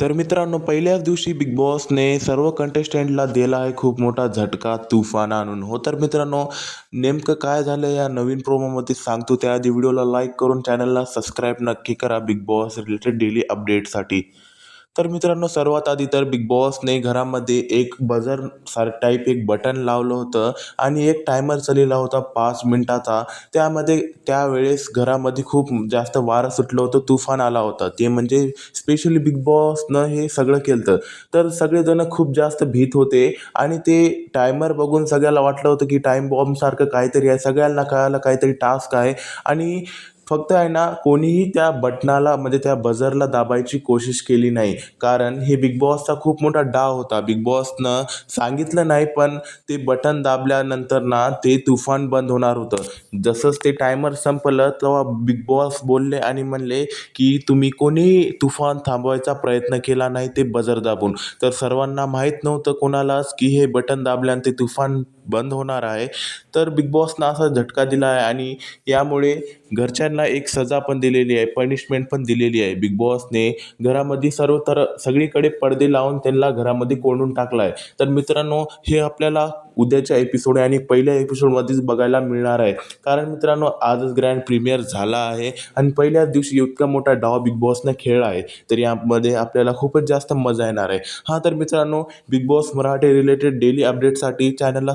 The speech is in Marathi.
तर मित्रांनो पहिल्याच दिवशी बिग बॉसने सर्व कंटेस्टंटला दिला आहे खूप मोठा झटका तुफान आणून. हो तर मित्रांनो नेमकं काय झालं या नवीन प्रोमोमध्ये सांगतो. त्याआधी व्हिडिओला लाईक करून चॅनलला सबस्क्राईब नक्की करा बिग बॉस रिलेटेड डेली अपडेटसाठी तर मित्रांनो सर्वात आधी तर बिग बॉसने घरामध्ये एक बजर सार टाईप एक बटन लावलं होतं आणि एक टायमर चाललेला होता पाच मिनटाचा. त्यामध्ये त्यावेळेस घरामध्ये खूप जास्त वारं सुटलं होतं तुफान आला होता. ते म्हणजे स्पेशली बिग बॉसनं हे सगळं केलं होतं तर सगळेजण खूप जास्त भीत होते आणि ते टायमर बघून सगळ्याला वाटलं होतं की टाईम बॉम्बसारखं काहीतरी आहे. सगळ्यांना कळायला काहीतरी टास्क आहे आणि फक्त आहे ना कोणीही त्या बटनाला म्हणजे त्या बजरला दाबायची कोशिश केली नाही. कारण हे बिग बॉसचा खूप मोठा डाव होता. बिग बॉसनं सांगितलं नाही पण ते बटन दाबल्यानंतर ना ते तुफान बंद होणार होतं. जसंच ते टायमर संपलं तेव्हा बिग बॉस बोलले आणि म्हणले की तुम्ही कोणीही तुफान थांबवायचा प्रयत्न केला नाही ते बजर दाबून. तर सर्वांना माहीत नव्हतं कोणालाच की हे बटन दाबल्यानं ते तुफान बंद होणार आहे. तर बिग बॉसनं असा झटका दिला आहे आणि यामुळे घरच्यांना एक सजा पण दिलेली आहे पनिशमेंट पण दिलेली आहे बिग बॉसने घरामध्ये सर्व तर सगळीकडे पडदे लावून त्यांना घरामध्ये कोंडून टाकला आहे. तर मित्रांनो हे आपल्याला उद्याच्या एपिसोड आणि पहिल्या एपिसोडमध्येच बघायला मिळणार आहे. कारण मित्रांनो आजच ग्रँड प्रीमियर झाला आहे आणि पहिल्याच दिवशी इतका मोठा डाव बिग बॉसनं खेळला आहे. तर यामध्ये आपल्याला खूपच जास्त मजा येणार आहे. हां तर मित्रांनो Bigg Boss Marathi related daily अपडेटसाठी चॅनलला